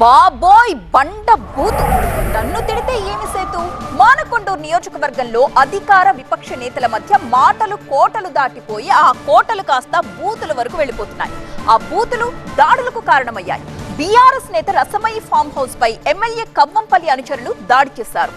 బాబోయ్ బండ బూతు. నన్ను తిడితే ఏమి సేతు? మానకొండూరు నియోజకవర్గంలో అధికార విపక్ష నేతల మధ్య మాటలు కోటలు దాటిపోయి ఆ కోటలు కాస్త బూతుల వరకు వెళ్ళిపోతున్నాయి. ఆ బూతులు దాడులకు కారణమయ్యాయి. బీఆర్ఎస్ నేత రసమయ్య ఫామ్ హౌస్ పై ఎమ్మెల్యే కవ్వంపల్లి అనుచరులు దాడి చేశారు.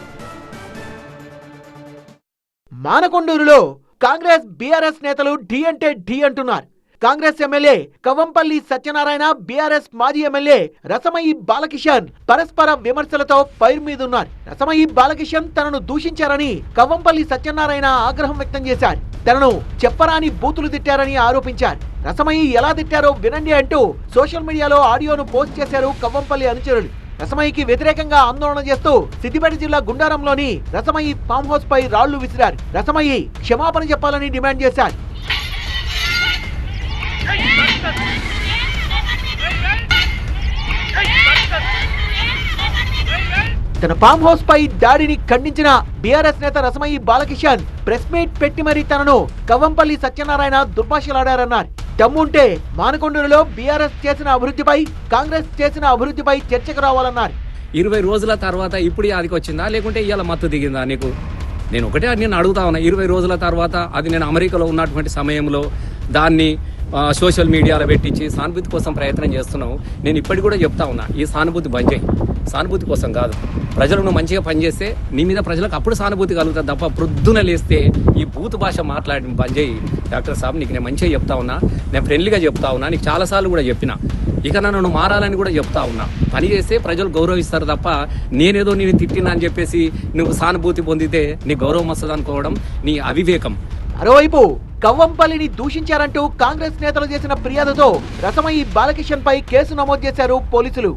మానకొండూరులో కాంగ్రెస్ బీఆర్ఎస్ నేతలు ఢీ అంటే ఢీ అంటున్నారు. కాంగ్రెస్ ఎమ్మెల్యే కవంపల్లి సత్యనారాయణ బీఆర్ఎస్ మాజీ ఎమ్మెల్యే రసమయి బాలకిషన్ పరస్పర విమర్శలతో ఫైర్ మీదున్నారు. రసమయి బాలకిషన్ తనను దూషించారని కవంపల్లి సత్యనారాయణ ఆగ్రహం వ్యక్తం చేశారు. తనను చెప్పరాని బూతులు తిట్టారని ఆరోపించారు. రసమయి ఎలా తిట్టారో వినండి అంటూ సోషల్ మీడియాలో ఆడియోను పోస్ట్ చేశారు కవ్వంపల్లి అనుచరులు. రసమయికి వ్యతిరేకంగా ఆందోళన చేస్తూ సిద్దిపేట జిల్లా గుండారంలోని రసమయి ఫామ్ హౌస్ పై రాళ్ళు విసిరారు. రసమయి క్షమాపణ చెప్పాలని డిమాండ్ చేశారు. తన ఫామ్ హౌస్ పై దాడిని ఖండించిన బీఆర్ఎస్ నేత రసమయి బాలకిషన్ ప్రెస్ మీట్ పెట్టి మరీ తనను కవ్వంపల్లి సత్యనారాయణ దుర్భాషలాడారన్నారు. దమ్ముంటే మానకొండూరులో బీఆర్ఎస్ చేసిన అభివృద్ధిపై కాంగ్రెస్ చేసిన అభివృద్ధిపై చర్చకు రావాలన్నారు. ఇరవై రోజుల తర్వాత ఇప్పుడు అదికి వచ్చిందా? లేకుంటే ఇవాళ మత్తు దిగిందా నీకు? నేను ఒకటే నేను అడుగుతా ఉన్నా ఇరవై రోజుల తర్వాత అది నేను అమెరికాలో ఉన్నటువంటి సమయంలో దాన్ని సోషల్ మీడియాలో పెట్టించి సానుభూతి కోసం ప్రయత్నం చేస్తున్నావు. నేను ఇప్పటికి కూడా చెప్తా ఉన్నా ఈ సానుభూతి బంద్ చేయి. సానుభూతి కోసం కాదు. ప్రజలు నువ్వు మంచిగా పనిచేస్తే నీ మీద ప్రజలకు అప్పుడు సానుభూతి కలుగుతుంది తప్ప ప్రొద్దున లేస్తే ఈ బూత్ భాష మాట్లాడి బంద్ చేయి. డాక్టర్ సాబ్ నీకు నేను మంచిగా చెప్తా ఉన్నా. నేను ఫ్రెండ్లీగా చెప్తా ఉన్నా. నీకు చాలాసార్లు కూడా చెప్పిన. ఇక నన్ను మారాలని కూడా చెప్తా ఉన్నా. పని చేస్తే ప్రజలు గౌరవిస్తారు తప్ప నేనేదో నేను తిట్టినా అని చెప్పేసి నువ్వు సానుభూతి పొందితే నీ గౌరవం వస్తుంది అనుకోవడం నీ అవివేకం. మరోవైపు కవ్వంపల్లిని దూషించారంటూ కాంగ్రెస్ నేతలు చేసిన ఫిర్యాదుతో రసమయ్యి బాలకిషన్ పై కేసు నమోదు చేశారు పోలీసులు.